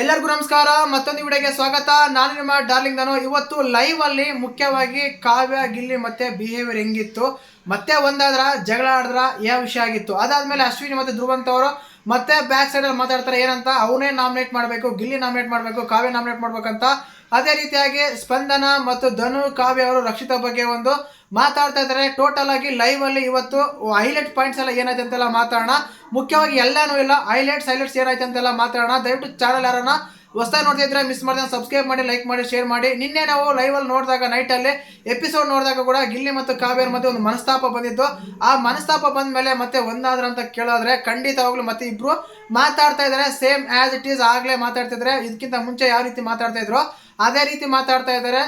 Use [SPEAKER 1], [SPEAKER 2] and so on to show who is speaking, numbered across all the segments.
[SPEAKER 1] ಎಲ್ಲರಿಗೂ ನಮಸ್ಕಾರ, ಮತ್ತೊಂದು ವಿಡಿಯೋಗೆ ಸ್ವಾಗತ. ನಾನು ನಿಮ್ಮ ಡಾರ್ಲಿಂಗ್ ನಾನು. ಇವತ್ತು ಲೈವ್ ಅಲ್ಲಿ ಮುಖ್ಯವಾಗಿ ಕಾವ್ಯ, ಗಿಲ್ಲಿ ಮತ್ತೆ ಬಿಹೇವಿಯರ್ ಹೆಂಗಿತ್ತು, ಮತ್ತೆ ಒಂದಾದ್ರ ಜಗಳ ಆಡಿದ್ರ ಯಾವ ವಿಷಯ ಆಗಿತ್ತು. ಅದಾದ್ಮೇಲೆ ಅಶ್ವಿನಿ ಮತ್ತೆ ಧ್ರುವಂತ ಅವರು ಮತ್ತೆ ಬ್ಯಾಕ್ ಸೈಡ್ ಅಲ್ಲಿ ಮಾತಾಡ್ತಾರೆ ಏನಂತ, ಅವನೇ ನಾಮಿನೇಟ್ ಮಾಡಬೇಕು, ಗಿಲ್ಲಿ ನಾಮಿನೇಟ್ ಮಾಡಬೇಕು, ಕಾವ್ಯ ನಾಮಿನೇಟ್ ಮಾಡ್ಬೇಕಂತ ಅದೇ ರೀತಿಯಾಗಿ ಸ್ಪಂದನ ಮತ್ತು ಧನು ಕಾವ್ಯ ಅವರು ರಕ್ಷಿತ ಬಗ್ಗೆ ಒಂದು ಮಾತಾಡ್ತಾ ಇದ್ದಾರೆ. ಟೋಟಲ್ ಆಗಿ ಲೈವ್ ಅಲ್ಲಿ ಇವತ್ತು ಹೈಲೈಟ್ ಪಾಯಿಂಟ್ಸ್ ಎಲ್ಲ ಏನಾಯ್ತು ಅಂತೆಲ್ಲ ಮಾತಾಡೋಣ. ಮುಖ್ಯವಾಗಿ ಎಲ್ಲಾನು ಇಲ್ಲ ಹೈಲೈಟ್ಸ್ ಹೈಲೈಟ್ಸ್ ಏನಾಯ್ತು ಅಂತೆಲ್ಲ ಮಾತಾಡೋಣ. ದಯವಿಟ್ಟು ಚಾನಲ್ ಯಾರನ್ನ ಹೊಸದಾಗಿ ನೋಡ್ತಿದ್ರೆ ಮಿಸ್ ಮಾಡಿದ್ರೆ ಸಬ್ಸ್ಕ್ರೈಬ್ ಮಾಡಿ ಲೈಕ್ ಮಾಡಿ ಶೇರ್ ಮಾಡಿ. ನಿನ್ನೆ ನಾವು ಲೈವ್ ಅಲ್ಲಿ ನೋಡಿದಾಗ ನೈಟ್ ಅಲ್ಲಿ ಎಪಿಸೋಡ್ ನೋಡಿದಾಗ ಕೂಡ ಗಿಲ್ಲಿ ಮತ್ತು ಕಾವ್ಯರ ಮಧ್ಯೆ ಒಂದು ಮನಸ್ತಾಪ ಬಂದಿತ್ತು. ಆ ಮನಸ್ತಾಪ ಬಂದ ಮೇಲೆ ಮತ್ತೆ ಒಂದಾದ್ರ ಅಂತ ಕೇಳೋದ್ರೆ ಖಂಡಿತವಾಗ್ಲೂ ಮತ್ತೆ ಇಬ್ರು ಮಾತಾಡ್ತಾ ಇದ್ದಾರೆ. ಸೇಮ್ ಆಸ್ ಇಟ್ ಈಸ್ ಆಗ್ಲೇ ಮಾತಾಡ್ತಿದ್ರೆ ಇದಕ್ಕಿಂತ ಮುಂಚೆ ಯಾವ ರೀತಿ ಮಾತಾಡ್ತಾ ಇದ್ರು? ಅದೇ ರೀತಿ ಮಾತಾಡ್ತಾ ಇದ್ದಾರೆ.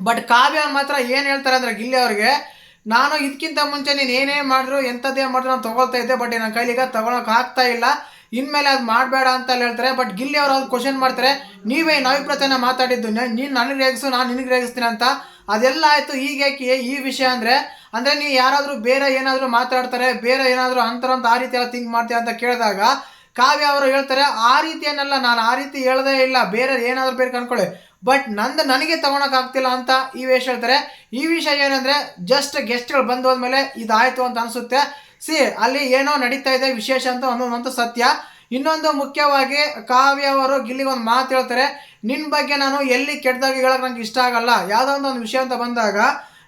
[SPEAKER 1] ಬಟ್ ಕಾವ್ಯ ಮಾತ್ರ ಏನು ಹೇಳ್ತಾರೆ ಅಂದ್ರೆ ಗಿಲ್ಲಿ ಅವ್ರಿಗೆ, ನಾನು ಇದಕ್ಕಿಂತ ಮುಂಚೆ ನೀನು ಏನೇ ಮಾಡಿದ್ರು, ಎಂಥದ್ದೇ ಮಾಡಿದ್ರು ನಾನು ತೊಗೊಳ್ತಾ ಇದ್ದೆ ಬಟ್ ನನ್ನ ಕೈಲಿಗ ತಗೊಳಕ್ ಆಗ್ತಾ ಇಲ್ಲ. ಇನ್ಮೇಲೆ ಅದು ಮಾಡಬೇಡ ಅಂತ ಹೇಳ್ತಾರೆ ಬಟ್ ಗಿಲ್ಲಿ ಅವರು ಅವ್ರು ಕ್ವಶನ್ ಮಾಡ್ತಾರೆ, ನೀವೇ ಅಭಿಪ್ರಾಯನ ಮಾತಾಡಿದ್ದು ನೀನು ನನಗೆ ರೇಗಿಸು, ನಾನು ನಿನಗೆ ರೇಗಿಸ್ತೀನಿ ಅಂತ. ಅದೆಲ್ಲ ಆಯಿತು ಈಗ ಈ ವಿಷಯ ಅಂದರೆ ಅಂದರೆ ನೀವು ಯಾರಾದರೂ ಬೇರೆ ಏನಾದರೂ ಮಾತಾಡ್ತಾರೆ, ಬೇರೆ ಏನಾದರೂ ಅಂತಾರಂತ ಆ ರೀತಿ ಎಲ್ಲ ಥಿಂಕ್ ಮಾಡ್ತೀಯ ಅಂತ ಕೇಳಿದಾಗ ಕಾವ್ಯ ಅವರು ಹೇಳ್ತಾರೆ, ಆ ರೀತಿ ಏನಲ್ಲ ನಾನು ಆ ರೀತಿ ಹೇಳದೇ ಇಲ್ಲ ಬೇರೆ ಏನಾದರೂ ಬೇರೆ ಕನ್ಕೊಳ್ಳಿ ಬಟ್ ನಂದು ನನಗೆ ತಗೊಳಕ್ ಆಗ್ತಿಲ್ಲ ಅಂತ ಈ ವಿಷಯ ಹೇಳ್ತಾರೆ. ಈ ವಿಷಯ ಏನಂದ್ರೆ ಜಸ್ಟ್ ಗೆಸ್ಟ್ಗಳು ಬಂದು ಹೋದ್ಮೇಲೆ ಇದಾಯ್ತು ಅಂತ ಅನ್ಸುತ್ತೆ. ಸಿ ಅಲ್ಲಿ ಏನೋ ನಡೀತಾ ಇದೆ ವಿಶೇಷ ಅಂತ ಒಂದೊಂದಂತೂ ಸತ್ಯ. ಇನ್ನೊಂದು ಮುಖ್ಯವಾಗಿ ಕಾವ್ಯ ಅವರು ಗಿಲ್ಲಿಗೆ ಒಂದು ಮಾತು ಹೇಳ್ತಾರೆ ನಿನ್ನ ಬಗ್ಗೆ ನಾನು ಎಲ್ಲಿ ಕೆಟ್ಟದಾಗಿ ಹೇಳಕ್ ನಂಗೆ ಇಷ್ಟ ಆಗಲ್ಲ. ಯಾವುದೋ ಒಂದು ವಿಷಯ ಅಂತ ಬಂದಾಗ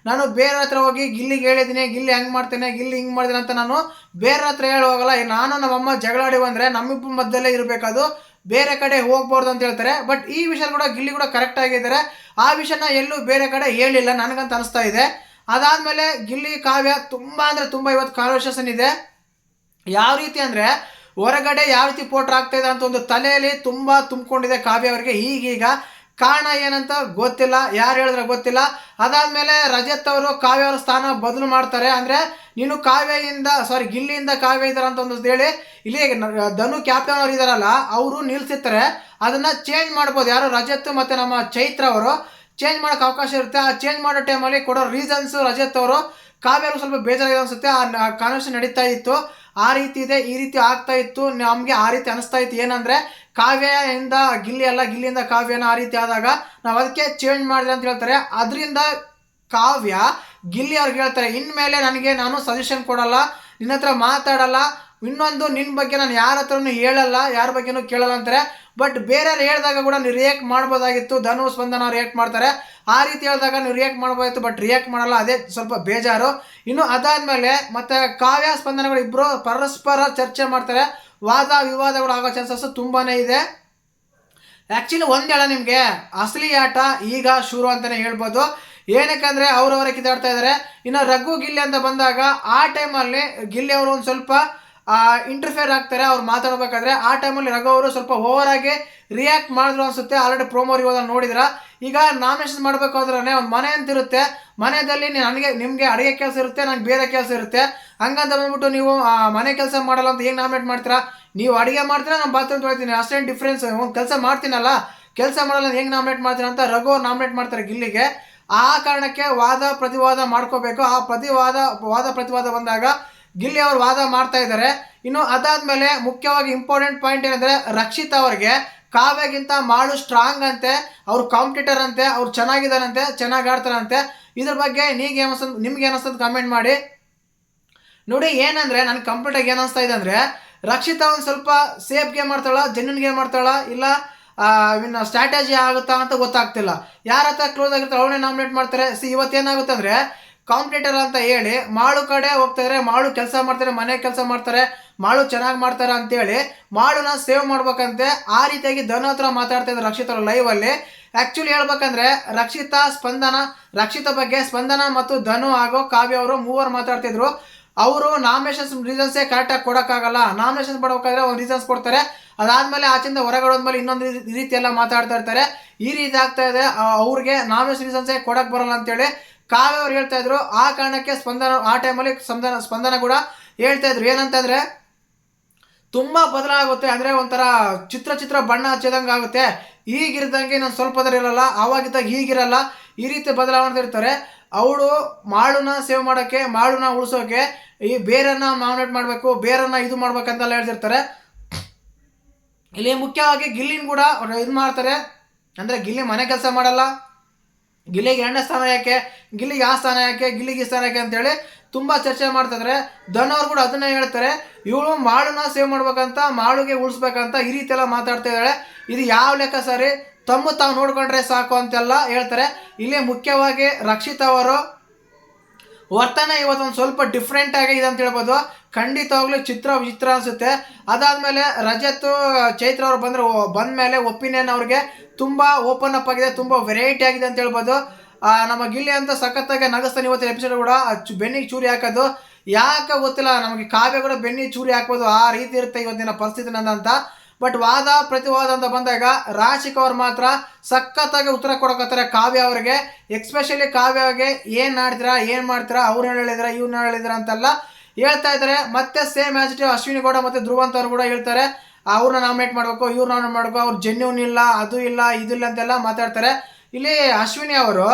[SPEAKER 1] ನಾನು ಬೇರೆ ಹತ್ರ ಹೋಗಿ ಗಿಲ್ಲಿಗೆ ಹೇಳಿದ್ದೀನಿ, ಗಿಲ್ಲಿ ಹೆಂಗೆ ಮಾಡ್ತೇನೆ, ಗಿಲ್ಲಿ ಹಿಂಗೆ ಮಾಡ್ತೀನಿ ಅಂತ ನಾನು ಬೇರೆ ಹತ್ರ ಹೇಳಿ ಹೋಗಲ್ಲ ನಾನು ನಮ್ಮಮ್ಮ ಜಗಳಾಡಿ ಬಂದರೆ ನಮ್ಮಿಬ್ಬರ ಮಧ್ಯದಲ್ಲೇ ಇರಬೇಕದು, ಬೇರೆ ಕಡೆ ಹೋಗ್ಬಾರ್ದು ಅಂತ ಹೇಳ್ತಾರೆ. ಬಟ್ ಈ ವಿಷಯ ಕೂಡ ಗಿಲ್ಲಿ ಕೂಡ ಕರೆಕ್ಟ್ ಆಗಿದ್ದಾರೆ ಆ ವಿಷಯನ ಎಲ್ಲೂ ಬೇರೆ ಕಡೆ ಹೇಳಿಲ್ಲ, ನನಗಂತ ಅನಿಸ್ತಾ ಇದೆ. ಅದಾದಮೇಲೆ ಗಿಲ್ಲಿ ಕಾವ್ಯ ತುಂಬ ಅಂದರೆ ತುಂಬ ಇವತ್ತು ಕಾನ್ವರ್ಸೇಷನ್ ಇದೆ. ಯಾವ ರೀತಿ ಅಂದರೆ ಹೊರಗಡೆ ಯಾವ ರೀತಿ ಪೋಟ್ರ್ ಆಗ್ತಾಯಿದೆ ಅಂತ ಒಂದು ತಲೆಯಲ್ಲಿ ತುಂಬ ತುಂಬಿಕೊಂಡಿದೆ ಕಾವ್ಯ ಅವರಿಗೆ. ಈಗೀಗ ಕಾರಣ ಏನಂತ ಗೊತ್ತಿಲ್ಲ. ಯಾರು ಹೇಳಿದ್ರೆ ಗೊತ್ತಿಲ್ಲ. ಅದಾದಮೇಲೆ ರಜತ್ ಅವರು ಕಾವ್ಯ ಅವರ ಸ್ಥಾನ ಬದಲು ಮಾಡ್ತಾರೆ. ಅಂದರೆ ನೀನು ಕಾವ್ಯಯಿಂದ ಸಾರಿ ಗಿಲ್ಲಿಯಿಂದ ಕಾವ್ಯ ಇದ್ದಾರೆ ಅಂತ ಒಂದು ಹೇಳಿ. ಇಲ್ಲಿ ಧನು ಕ್ಯಾಪ್ಟನ್ ಅವರು ಇದಾರಲ್ಲ, ಅವರು ನಿಲ್ಲಿಸಿರ್ತಾರೆ ಅದನ್ನು ಚೇಂಜ್ ಮಾಡ್ಬೋದು. ಯಾರು? ರಜತ್ ಮತ್ತು ನಮ್ಮ ಚೈತ್ರ ಅವರು. ಚೇಂಜ್ ಮಾಡೋಕೆ ಅವಕಾಶ ಇರುತ್ತೆ. ಆ ಚೇಂಜ್ ಮಾಡೋ ಟೈಮಲ್ಲಿ ಕೊಡೋ ರೀಸನ್ಸು ರಜತ್ ಅವರು. ಕಾವ್ಯರು ಸ್ವಲ್ಪ ಬೇಜಾರಾಗಿದೆ ಅನಿಸುತ್ತೆ. ಆ ಕಾನ್ವರ್ಸೇಷನ್ ನಡೀತಾ ಇತ್ತು. ಆ ರೀತಿ ಇದೆ, ಈ ರೀತಿ ಆಗ್ತಾ ಇತ್ತು. ನಮಗೆ ಆ ರೀತಿ ಅನಿಸ್ತಾ ಇತ್ತು. ಏನಂದರೆ ಕಾವ್ಯದಿಂದ ಗಿಲ್ಲಿ ಅಲ್ಲ, ಗಿಲ್ಲಿಯಿಂದ ಕಾವ್ಯನ ಆ ರೀತಿ ಆದಾಗ ನಾವು ಅದಕ್ಕೆ ಚೇಂಜ್ ಮಾಡಿದೆ ಅಂತ ಹೇಳ್ತಾರೆ. ಅದರಿಂದ ಕಾವ್ಯ ಗಿಲ್ಲಿ ಅವ್ರಿಗೆ ಹೇಳ್ತಾರೆ, ಇನ್ಮೇಲೆ ನನಗೆ ನಾನು ಸಜೆಷನ್ ಕೊಡಲ್ಲ ನಿನ್ನ ಹತ್ರ ಮಾತಾಡಲ್ಲ, ಇನ್ನೊಂದು ನಿನ್ನ ಬಗ್ಗೆ ನಾನು ಯಾರ ಹತ್ರನೂ ಹೇಳಲ್ಲ, ಯಾರ ಬಗ್ಗೆನೂ ಕೇಳಲ್ಲ ಅಂತಾರೆ. ಬಟ್ ಬೇರೆಯವ್ರು ಹೇಳಿದಾಗ ಕೂಡ ನೀವು ರಿಯಾಕ್ಟ್ ಮಾಡ್ಬೋದಾಗಿತ್ತು. ಧನು ಸ್ಪಂದನ ರಿಯಾಕ್ಟ್ ಮಾಡ್ತಾರೆ. ಆ ರೀತಿ ಹೇಳಿದಾಗ ನೀವು ರಿಯಾಕ್ಟ್ ಮಾಡ್ಬೋದಿತ್ತು ಬಟ್ ರಿಯಾಕ್ಟ್ ಮಾಡಲ್ಲ. ಅದೇ ಸ್ವಲ್ಪ ಬೇಜಾರು. ಇನ್ನು ಅದಾದಮೇಲೆ ಮತ್ತೆ ಕಾವ್ಯ ಸ್ಪಂದನಗಳು ಇಬ್ಬರು ಪರಸ್ಪರ ಚರ್ಚೆ ಮಾಡ್ತಾರೆ. ವಾದ ವಿವಾದಗಳು ಆಗೋ ಚಾನ್ಸಸ್ ತುಂಬಾ ಇದೆ. ಆ್ಯಕ್ಚುಲಿ ಒಂದು ಹೇಳ ನಿಮಗೆ. ಅಸಲಿ ಆಟ ಈಗ ಶುರು ಅಂತಲೇ ಹೇಳ್ಬೋದು. ಏನಕ್ಕಂದರೆ ಅವರವರೇ ಕಿತ್ತಾಡ್ತಾ ಇದ್ದಾರೆ ಇನ್ನು ರಘು ಗಿಲ್ಲಿ ಅಂತ ಬಂದಾಗ ಆ ಟೈಮಲ್ಲಿ ಗಿಲ್ಲಿ ಅವರು ಒಂದು ಸ್ವಲ್ಪ ಇಂಟರ್ಫಿಯರ್ ಆಗ್ತಾರೆ, ಅವ್ರು ಮಾತಾಡಬೇಕಾದ್ರೆ ಆ ಟೈಮಲ್ಲಿ ರಘು ಅವರು ಸ್ವಲ್ಪ ಓವರ್ ಆಗಿ ರಿಯಾಕ್ಟ್ ಮಾಡಿದ್ರು ಅನ್ಸುತ್ತೆ. ಆಲ್ರೆಡಿ ಪ್ರೋಮೋ ಇವಾಗ ನೋಡಿದ್ರ. ಈಗ ನಾಮಿನೇಷನ್ ಮಾಡಬೇಕಾದ್ರೆ ಒಂದು ಮನೆ ಅಂತ ಇರುತ್ತೆ ಮನೆಯಲ್ಲಿ ನನಗೆ, ನಿಮಗೆ ಅಡುಗೆ ಕೆಲಸ ಇರುತ್ತೆ ನನಗೆ ಬೇರೆ ಕೆಲಸ ಇರುತ್ತೆ. ಹಂಗಂತ ಬಂದ್ಬಿಟ್ಟು ನೀವು ಮನೆ ಕೆಲಸ ಮಾಡಲ್ಲ ಅಂತ ಹೇಗೆ ನಾಮಿನೇಟ್ ಮಾಡ್ತೀರಾ? ನೀವು ಅಡುಗೆ ಮಾಡ್ತೀರಾ, ನಾನು ಬಾತ್ರೂಮ್ ತೊಳಿತೀನಿ. ಅಷ್ಟೇನು ಡಿಫ್ರೆನ್ಸ್ ಒಂದು ಕೆಲಸ ಮಾಡ್ತೀನಲ್ಲ, ಕೆಲಸ ಮಾಡಲ್ಲ ಹೆಂಗೆ ನಾಮಿನೇಟ್ ಮಾಡ್ತೀನಿ ಅಂತ ರಘು ನಾಮಿನೇಟ್ ಮಾಡ್ತಾರೆ ಗಿಲ್ಲಿಗೆ. ಆ ಕಾರಣಕ್ಕೆ ವಾದ, ಪ್ರತಿವಾದ ಮಾಡ್ಕೋಬೇಕು. ಆ ಪ್ರತಿವಾದ, ವಾದ, ಪ್ರತಿವಾದ ಬಂದಾಗ ಗಿಲ್ಲಿ ಅವರು ವಾದ ಮಾಡ್ತಾ ಇದ್ದಾರೆ. ಇನ್ನು ಅದಾದ್ಮೇಲೆ ಮುಖ್ಯವಾಗಿ ಇಂಪಾರ್ಟೆಂಟ್ ಪಾಯಿಂಟ್ ಏನಂದ್ರೆ ರಕ್ಷಿತ್ ಅವರಿಗೆ ಕಾವ್ಯಗಿಂತ ಮಾಳು ಸ್ಟ್ರಾಂಗ್ ಅಂತೆ, ಅವ್ರು ಕಾಂಪಿಟೇಟರ್ ಅಂತೆ, ಅವ್ರು ಚೆನ್ನಾಗಿದ್ದಾರಂತೆ, ಚೆನ್ನಾಗಿ ಆಡ್ತಾರಂತೆ. ಇದ್ರ ಬಗ್ಗೆ ನೀಗೆ ಅನಿಸ್ತದ ನಿಮ್ಗೆ ಅನಿಸ್ತದ ಕಮೆಂಟ್ ಮಾಡಿ. ನೋಡಿ, ಏನಂದ್ರೆ ನನ್ನ ಕಂಪ್ಲೀಟ್ ಏನು ಅನಿಸ್ತಾ ಇದೆ ಅಂದ್ರೆ, ರಕ್ಷಿತಾ ಒಂದು ಸ್ವಲ್ಪ ಸೇಫ್ ಗೇಮ್ ಮಾಡ್ತಾಳ ಜೆನ್ಯೂನ್ ಗೇಮ್ ಮಾಡ್ತಾಳ ಇಲ್ಲ ಇನ್ನು ಸ್ಟ್ರಾಟಜಿ ಆಗುತ್ತಾ ಅಂತ ಗೊತ್ತಾಗ್ತಿಲ್ಲ. ಯಾರ ಹತ್ರ ಕ್ಲೋಸ್ ಆಗಿರ್ತಾರೆ ಅವನೇ ನಾಮಿನೇಟ್ ಮಾಡ್ತಾರೆ. ಸಿ, ಇವತ್ತೇನಾಗುತ್ತೆ ಅಂದ್ರೆ ಕಾಂಪಿಟೇಟರ್ ಅಂತ ಹೇಳಿ, ಮಾಳು ಕಡೆ ಹೋಗ್ತಾರೆ, ಮಾಳು ಕೆಲಸ ಮಾಡ್ತಾರೆ, ಮನೆ ಕೆಲಸ ಮಾಡ್ತಾರೆ, ಮಾಳು ಚೆನ್ನಾಗಿ ಮಾಡ್ತಾರೆ ಅಂತೇಳಿ ಮಾಳುನ ಸೇವ್ ಮಾಡ್ಬೇಕಂತೆ. ಆ ರೀತಿಯಾಗಿ ಧನು ಹತ್ರ ಮಾತಾಡ್ತಾ ಇದ್ದಾರೆ ರಕ್ಷಿತ್ ಅವ್ರ ಲೈವ್ ಅಲ್ಲಿ. ಆಕ್ಚುಲಿ ಹೇಳ್ಬೇಕಂದ್ರೆ, ರಕ್ಷಿತಾ, ಸ್ಪಂದನ, ರಕ್ಷಿತ ಬಗ್ಗೆ ಸ್ಪಂದನ ಮತ್ತು ಧನು ಹಾಗೂ ಕಾವ್ಯ ಅವರು ಮೂವರು ಮಾತಾಡ್ತಿದ್ರು. ಅವರು ನಾಮಿನೇಷನ್ಸ್ ರೀಸನ್ಸೇ ಕರೆಕ್ಟಾಗಿ ಕೊಡೋಕ್ಕಾಗಲ್ಲ. ನಾಮಿನೇಷನ್ ಕೊಡಬೇಕಾದ್ರೆ ಒಂದು ರೀಸನ್ಸ್ ಕೊಡ್ತಾರೆ. ಅದಾದ್ಮೇಲೆ ಆಚಿಂದ ಹೊರಗಡೆ ಹೋದ್ಮೇಲೆ ಇನ್ನೊಂದು ರೀತಿಯೆಲ್ಲ ಮಾತಾಡ್ತಾ ಇರ್ತಾರೆ. ಈ ರೀತಿ ಆಗ್ತಾ ಇದೆ. ಅವ್ರಿಗೆ ನಾಮಿನೇಷನ್ ರೀಸನ್ಸೇ ಕೊಡಕ್ ಬರಲ್ಲ ಅಂತೇಳಿ ಕಾವ್ಯ ಅವ್ರು ಹೇಳ್ತಾ ಇದ್ರು, ಆ ಕಾರಣಕ್ಕೆ ಸ್ಪಂದನ, ಆ ಟೈಮಲ್ಲಿ ಸ್ಪಂದನ ಸ್ಪಂದನ ಕೂಡ ಹೇಳ್ತಾ ಇದ್ರು. ಏನಂತಂದ್ರೆ, ತುಂಬಾ ಬದಲಾಗುತ್ತೆ ಅಂದ್ರೆ ಒಂಥರ ಚಿತ್ರ ಚಿತ್ರ ಬಣ್ಣ ಹಚ್ಚಿದಂಗೆ ಆಗುತ್ತೆ. ಈಗಿರ್ದಂಗೆ ನಾನು ಸ್ವಲ್ಪದಲ್ಲಿ ಇರಲ್ಲ, ಆವಾಗಿದ್ದಾಗ ಹೀಗಿರಲ್ಲ, ಈ ರೀತಿ ಬದಲಾವಣೆ ಇರ್ತಾರೆ ಅವಳು ಮಾಳುನ ಸೇವ್ ಮಾಡೋಕ್ಕೆ, ಮಾಳುನ ಉಳಿಸೋಕೆ ಈ ಬೇರನ್ನ ನಾಮಿನೇಟ್ ಮಾಡಬೇಕು, ಬೇರನ್ನ ಇದು ಮಾಡ್ಬೇಕಂತೆಲ್ಲ ಹೇಳ್ತಿರ್ತಾರೆ. ಇಲ್ಲಿ ಮುಖ್ಯವಾಗಿ ಗಿಲ್ಲಿನ ಕೂಡ ಇದು ಮಾಡ್ತಾರೆ ಅಂದರೆ ಗಿಲ್ಲಿ ಮನೆ ಕೆಲಸ ಮಾಡಲ್ಲ ಗಿಲ್ಲಿಗೆ ಎರಡನೇ ಸ್ಥಾನ ಯಾಕೆ? ಗಿಲ್ಲಿಗೆ ಆ ಸ್ಥಾನ ಯಾಕೆ? ಗಿಲ್ಲಿಗೆ ಈ ಸ್ಥಾನ ಯಾಕೆ ಅಂತೇಳಿ ತುಂಬ ಚರ್ಚೆ ಮಾಡ್ತಿದ್ರೆ. ಧನ್ ಅವ್ರು ಕೂಡ ಅದನ್ನೇ ಹೇಳ್ತಾರೆ. ಇವಳು ಮಾಳುನ ಸೇವ್ ಮಾಡ್ಬೇಕಂತ, ಮಾಳುಗೆ ಉಳಿಸ್ಬೇಕಂತ ಈ ರೀತಿ ಎಲ್ಲ ಮಾತಾಡ್ತಾ ಇದ್ದಾಳೆ ಇದು ಯಾವ ಲೆಕ್ಕ ಸರಿ ತಮ್ಮ ತಾವು ನೋಡ್ಕೊಂಡ್ರೆ ಸಾಕು ಅಂತೆಲ್ಲ ಹೇಳ್ತಾರೆ. ಇಲ್ಲಿ ಮುಖ್ಯವಾಗಿ ರಕ್ಷಿತ್ ಅವರು ವರ್ತನೆ ಇವತ್ತೊಂದು ಸ್ವಲ್ಪ ಡಿಫ್ರೆಂಟ್ ಆಗಿದೆ ಅಂತ ಹೇಳ್ಬೋದು. ಖಂಡಿತವಾಗ್ಲೂ ಚಿತ್ರ ವಿಚಿತ್ರ ಅನಿಸುತ್ತೆ. ಅದಾದಮೇಲೆ ರಜತ್, ಚೈತ್ರ ಅವ್ರು ಬಂದ್ರೆ ಬಂದ ಮೇಲೆ ಒಪಿನಿಯನ್ ಅವ್ರಿಗೆ ತುಂಬ ಓಪನ್ ಅಪ್ ಆಗಿದೆ, ತುಂಬ ವೆರೈಟಿ ಆಗಿದೆ ಅಂತ ಹೇಳ್ಬೋದು. ನಮ್ಮ ಗಿಲ್ಲಿ ಅಂತ ಸಖತ್ತಾಗಿ ನಗಸ್ತಾನೆ ಇವತ್ತಿನ ಎಪಿಸೋಡ್ ಕೂಡ. ಬೆನ್ನಿಗೆ ಚೂರಿ ಹಾಕೋದು. ಯಾಕೆ ಗೊತ್ತಿಲ್ಲ, ನಮಗೆ ಕಾವ್ಯ ಕೂಡ ಬೆನ್ನಿಗೆ ಚೂರಿ ಹಾಕ್ಬೋದು, ಆ ರೀತಿ ಇರುತ್ತೆ ಇವತ್ತಿನ ಪರಿಸ್ಥಿತಿ ಅಂತ ಬಟ್ ವಾದ, ಪ್ರತಿವಾದ ಅಂತ ಬಂದಾಗ ರಾಶಿಕ್ ಅವ್ರು ಮಾತ್ರ ಸಖತ್ತಾಗಿ ಉತ್ತರ ಕೊಡಕತ್ತಾರೆ ಕಾವ್ಯ ಅವ್ರಿಗೆ. ಎಕ್ಸ್ಪೆಷಲಿ ಕಾವ್ಯ ಅವ್ರಿಗೆ ಏನು ಮಾಡ್ತೀರಾ ಏನು ಮಾಡ್ತೀರಾ, ಅವ್ರು ಹೇಳಿದ್ರ, ಇವ್ರು ಹೇಳಿದ್ರ ಅಂತೆಲ್ಲ ಹೇಳ್ತಾ ಇದ್ದಾರೆ. ಮತ್ತೆ ಸೇಮ್ ಆಸ್ ಅಶ್ವಿನಿ ಗೌಡ ಮತ್ತೆ ಧ್ರುವಂತ್ ಅವರು ಕೂಡ ಹೇಳ್ತಾರೆ. ಅವ್ರನ್ನ ನಾಮಿನೇಟ್ ಮಾಡಬೇಕು, ಇವ್ರು ನಾಮಿನೇಟ್ ಮಾಡಬೇಕು, ಅವ್ರು ಜೆನ್ಯೂನ್ ಇಲ್ಲ, ಅದು ಇಲ್ಲ ಇದಿಲ್ಲ ಅಂತೆಲ್ಲ ಮಾತಾಡ್ತಾರೆ. ಇಲ್ಲಿ ಅಶ್ವಿನಿ ಅವರು,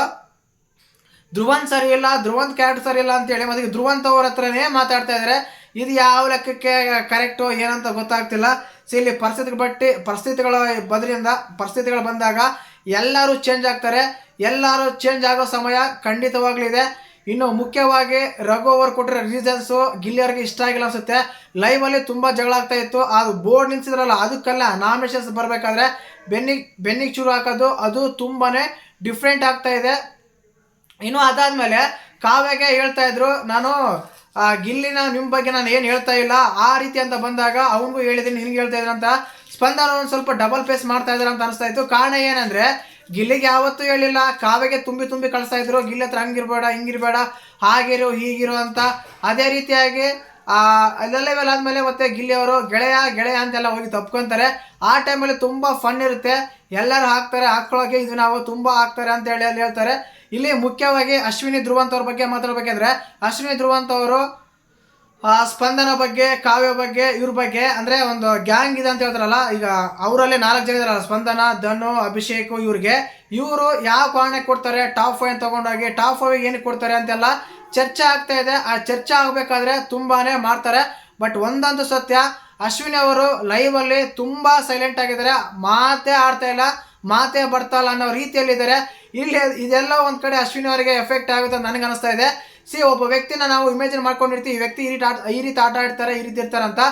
[SPEAKER 1] ಧ್ರುವಂತ್ ಸರಿ ಇಲ್ಲ, ಧ್ರುವಂತ್ ಕ್ಯಾರೆಕ್ಟರ್ ಸರಿ ಇಲ್ಲ ಅಂತೇಳಿ ಮತ್ತೆ ಧ್ರುವಂತ್ ಅವ್ರ ಹತ್ರನೇ ಮಾತಾಡ್ತಾ ಇದ್ದಾರೆ. ಇದು ಯಾವ ಲೆಕ್ಕಕ್ಕೆ ಕರೆಕ್ಟು ಏನಂತ ಗೊತ್ತಾಗ್ತಿಲ್ಲ. ಸೊ ಇಲ್ಲಿ ಪರಿಸ್ಥಿತಿ ಬಟ್ಟಿ, ಪರಿಸ್ಥಿತಿಗಳ ಬದಲಿಂದ ಪರಿಸ್ಥಿತಿಗಳು ಬಂದಾಗ ಎಲ್ಲರೂ ಚೇಂಜ್ ಆಗ್ತಾರೆ. ಎಲ್ಲರೂ ಚೇಂಜ್ ಆಗೋ ಸಮಯ ಖಂಡಿತವಾಗ್ಲೂ ಇದೆ. ಇನ್ನು ಮುಖ್ಯವಾಗಿ ರಘು ಅವರು ಕೊಟ್ಟಿರೋ ರೀಸನ್ಸು ಗಿಲ್ಲಿಯವ್ರಿಗೆ ಇಷ್ಟ ಆಗಿಲ್ಲ ಅನ್ಸುತ್ತೆ. ಲೈವಲ್ಲಿ ತುಂಬ ಜಗಳ ಆಗ್ತಾ ಇತ್ತು. ಅದು ಬೋರ್ಡ್ ನಿಲ್ಸಿದ್ರಲ್ಲ, ಅದಕ್ಕೆಲ್ಲ ನಾಮಿನೇಷನ್ಸ್ ಬರಬೇಕಾದ್ರೆ ಬೆನ್ನಿಗೆ ಬೆನ್ನಿಗೆ ಚೂರು ಹಾಕೋದು, ಅದು ತುಂಬಾ ಡಿಫ್ರೆಂಟ್ ಆಗ್ತಾ ಇದೆ. ಇನ್ನು ಅದಾದ್ಮೇಲೆ ಕಾವ್ಯಗೆ ಹೇಳ್ತಾ ಇದ್ರು, ನಾನು ಗಿಲ್ಲಿನ ನಿಮ್ಮ ಬಗ್ಗೆ ನಾನು ಏನು ಹೇಳ್ತಾ ಇಲ್ಲ. ಆ ರೀತಿ ಅಂತ ಬಂದಾಗ ಅವನಿಗೂ ಹೇಳಿದ್ದೀನಿ ಹಿಂಗೆ ಹೇಳ್ತಾ ಇದ್ರು ಅಂತ. ಸ್ಪಂದನ ಒಂದು ಸ್ವಲ್ಪ ಡಬಲ್ ಫೇಸ್ ಮಾಡ್ತಾ ಇದ್ದಾರೆ ಅಂತ ಅನಿಸ್ತಾ ಇತ್ತು. ಕಾರಣ ಏನಂದ್ರೆ ಗಿಲ್ಲಿಗೆ ಯಾವತ್ತೂ ಹೇಳಿಲ್ಲ, ಕಾವೆಗೆ ತುಂಬಿ ತುಂಬಿ ಕಳಿಸ್ತಾ ಇದ್ರು, ಗಿಲ್ಲಿ ಹತ್ರ ಹಂಗಿರ್ಬೇಡ, ಹಿಂಗಿರ್ಬೇಡ, ಹಾಗಿರು, ಹೀಗಿರು ಅಂತ. ಅದೇ ರೀತಿಯಾಗಿ, ಆ ಅಲ್ಲೆಲ್ಲ ಇವೆಲ್ಲ ಆದ್ಮೇಲೆ ಮತ್ತೆ ಗಿಲ್ಲಿ ಅವರು ಗೆಳೆಯ ಗೆಳೆಯ ಅಂತೆಲ್ಲ ಹೋಗಿ ತಪ್ಕೊಂತಾರೆ. ಆ ಟೈಮಲ್ಲಿ ತುಂಬ ಫನ್ ಇರುತ್ತೆ. ಎಲ್ಲರೂ ಹಾಕ್ತಾರೆ ಹಾಕೊಳ್ಳೋಕೆ ಇದು ನಾವು ತುಂಬ ಹಾಕ್ತಾರೆ ಅಂತ ಹೇಳಿ ಅಲ್ಲಿ ಹೇಳ್ತಾರೆ. ಇಲ್ಲಿ ಮುಖ್ಯವಾಗಿ ಅಶ್ವಿನಿ ಧ್ರುವಂತವ್ರ ಬಗ್ಗೆ ಮಾತಾಡ್ಬೇಕಂದ್ರೆ, ಅಶ್ವಿನಿ ಧ್ರುವಂತ್ ಅವರು ಆ, ಸ್ಪಂದನ ಬಗ್ಗೆ ಕಾವ್ಯ ಬಗ್ಗೆ ಇವ್ರ ಬಗ್ಗೆ ಅಂದ್ರೆ ಒಂದು ಗ್ಯಾಂಗ್ ಇದೆ ಅಂತ ಹೇಳ್ತಾರಲ್ಲ ಈಗ ಅವರಲ್ಲೇ ನಾಲ್ಕು ಜನ ಇದಾರಲ್ಲ ಸ್ಪಂದನ ಧನು ಅಭಿಷೇಕ್ ಇವ್ರಿಗೆ. ಇವರು ಯಾವ ಕಾರಣ ಕೊಡ್ತಾರೆ? ಟಾಪ್ ಫೈವ್ ತಗೊಂಡೋಗಿ ಟಾಪ್ ಫೈವ್ ಏನಕ್ಕೆ ಕೊಡ್ತಾರೆ ಅಂತೆಲ್ಲ ಚರ್ಚೆ ಆಗ್ತಾ ಇದೆ. ಆ ಚರ್ಚೆ ಆಗಬೇಕಾದ್ರೆ ತುಂಬಾನೇ ಮಾಡ್ತಾರೆ. ಬಟ್ ಒಂದಂತೂ ಸತ್ಯ ಅಶ್ವಿನಿ ಅವರು ಲೈವ್ ಅಲ್ಲಿ ತುಂಬಾ ಸೈಲೆಂಟ್ ಆಗಿದ್ದಾರೆ. ಮಾತೇ ಆಡ್ತಾ ಇಲ್ಲ ಮಾತೇ ಬರ್ತಾ ಇಲ್ಲ ಅನ್ನೋ ರೀತಿಯಲ್ಲಿದ್ದಾರೆ. ಇಲ್ಲಿ ಇದೆಲ್ಲ ಒಂದ್ ಕಡೆ ಅಶ್ವಿನಿ ಅವರಿಗೆ ಎಫೆಕ್ಟ್ ಆಗುತ್ತೆ ನನಗೆ ಅನಿಸ್ತಾ ಇದೆ. ಸಿ ಒಬ್ಬ ವ್ಯಕ್ತಿನ ನಾವು ಇಮೇಜಿನ್ ಮಾಡ್ಕೊಂಡಿರ್ತೀವಿ, ಈ ವ್ಯಕ್ತಿ ಈ ರೀತಿ ಈ ರೀತಿ ಆಟ ಆಡ್ತಾರೆ, ಈ ರೀತಿ ಇರ್ತಾರೆ ಅಂತ.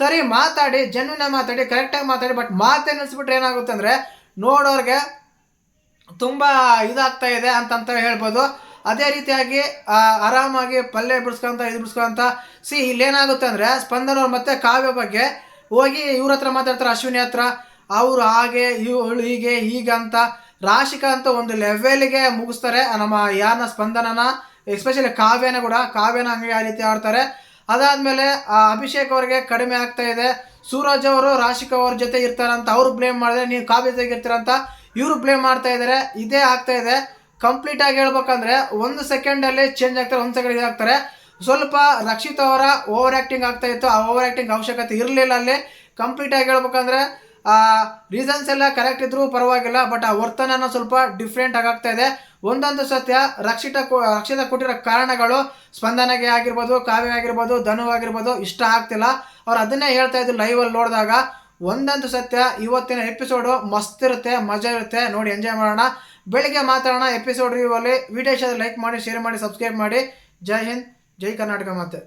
[SPEAKER 1] ಸರಿ, ಮಾತಾಡಿ ಜನ್ಯೂನ ಮಾತಾಡಿ ಕರೆಕ್ಟಾಗಿ ಮಾತಾಡಿ ಬಟ್ ಮಾತೇ ನಿಲ್ಸ್ಬಿಟ್ರೆ ಏನಾಗುತ್ತೆ ಅಂದರೆ, ನೋಡೋರಿಗೆ ತುಂಬ ಇದಾಗ್ತಾ ಇದೆ ಅಂತಂತ ಹೇಳ್ಬೋದು. ಅದೇ ರೀತಿಯಾಗಿ ಆರಾಮಾಗಿ ಪಲ್ಯ ಬಿಡಿಸ್ಕೊಂತ, ಇದು ಬಿಡಿಸ್ಕೊಂತ ಸಿ ಇಲ್ಲೇನಾಗುತ್ತೆ ಅಂದರೆ ಸ್ಪಂದನ ಅವ್ರು ಮತ್ತೆ ಕಾವ್ಯ ಬಗ್ಗೆ ಹೋಗಿ ಇವ್ರ ಹತ್ರ ಮಾತಾಡ್ತಾರೆ, ಅಶ್ವಿನಿ ಹತ್ರ. ಅವರು ಹಾಗೆ, ಇವಳು ಹೀಗೆ, ಹೀಗಂತ, ರಾಶಿಕಾ ಅಂತ ಒಂದು ಲೆವೆಲ್ಗೆ ಮುಗಿಸ್ತಾರೆ ನಮ್ಮ ಯಾರನ್ನ ಸ್ಪಂದನನ. ಎಸ್ಪೆಷಲಿ ಕಾವ್ಯನ ಕೂಡ, ಕಾವ್ಯನ ಹಂಗೆ ಆ ರೀತಿ ಆಡ್ತಾರೆ ಅದಾದಮೇಲೆ ಅಭಿಷೇಕ್ ಅವರಿಗೆ ಕಡಿಮೆ ಆಗ್ತಾ ಇದೆ. ಸೂರಜ್ ಅವರು, ರಾಶಿಕಾ ಅವ್ರ ಜೊತೆ ಇರ್ತಾರಂತ ಅವ್ರು ಬ್ಲೇಮ್ ಮಾಡಿದ್ರೆ, ನೀವು ಕಾವ್ಯ ಇರ್ತೀರಂತ ಇವರು ಬ್ಲೇಮ್ ಮಾಡ್ತಾ ಇದ್ದಾರೆ ಇದೇ ಆಗ್ತಾ ಇದೆ. ಕಂಪ್ಲೀಟ್ ಆಗಿ ಹೇಳ್ಬೇಕಂದ್ರೆ, ಒಂದು ಸೆಕೆಂಡ್ ಅಲ್ಲಿ ಚೇಂಜ್ ಆಗ್ತಾರೆ, ಒಂದು ಸೆಕೆಂಡ್ ಇದಾಗ್ತಾರೆ ಸ್ವಲ್ಪ ರಕ್ಷಿತ್ ಅವರ ಓವರ್ ಆ್ಯಕ್ಟಿಂಗ್ ಆಗ್ತಾ ಇತ್ತು. ಆ ಓವರ್ ಆ್ಯಕ್ಟಿಂಗ್ ಅವಶ್ಯಕತೆ ಇರಲಿಲ್ಲ ಅಲ್ಲಿ. ಕಂಪ್ಲೀಟ್ ಆಗಿ ಹೇಳ್ಬೇಕಂದ್ರೆ, ಆ ರೀಸನ್ಸ್ ಎಲ್ಲ ಕರೆಕ್ಟ್ ಇದ್ರೂ ಪರವಾಗಿಲ್ಲ ಬಟ್ ಆ ವರ್ತನ ಸ್ವಲ್ಪ ಡಿಫ್ರೆಂಟ್ ಆಗಾಗ್ತಾ ಇದೆ. ಒಂದೊಂದು ಸತ್ಯ ರಕ್ಷಿತ ರಕ್ಷಿತ ಕೊಟ್ಟಿರೋ ಕಾರಣಗಳು ಸ್ಪಂದನೆಗೆ ಆಗಿರ್ಬೋದು, ಕಾವ್ಯ ಆಗಿರ್ಬೋದು, ಧನು ಆಗಿರ್ಬೋದು, ಇಷ್ಟ ಆಗ್ತಿಲ್ಲ. ಅವ್ರು ಅದನ್ನೇ ಹೇಳ್ತಾ ಇದ್ರು ಲೈವಲ್ಲಿ ನೋಡಿದಾಗ ಒಂದಂತೂ ಸತ್ಯ ಇವತ್ತಿನ ಎಪಿಸೋಡು ಮಸ್ತ್ ಇರುತ್ತೆ, ಮಜಾ ಇರುತ್ತೆ, ನೋಡಿ ಎಂಜಾಯ್ ಮಾಡೋಣ. ಬೆಳಿಗ್ಗೆ ಮಾತಾಡೋಣ ಎಪಿಸೋಡ್ ರಿವ್ಯೂವಲ್ಲಿ ವಿಡಿಯೋ ಇಷ್ಟ ಲೈಕ್ ಮಾಡಿ ಶೇರ್ ಮಾಡಿ ಸಬ್ಸ್ಕ್ರೈಬ್ ಮಾಡಿ. ಜೈ ಹಿಂದ್, ಜೈ ಕರ್ನಾಟಕ ಮಾತೆ.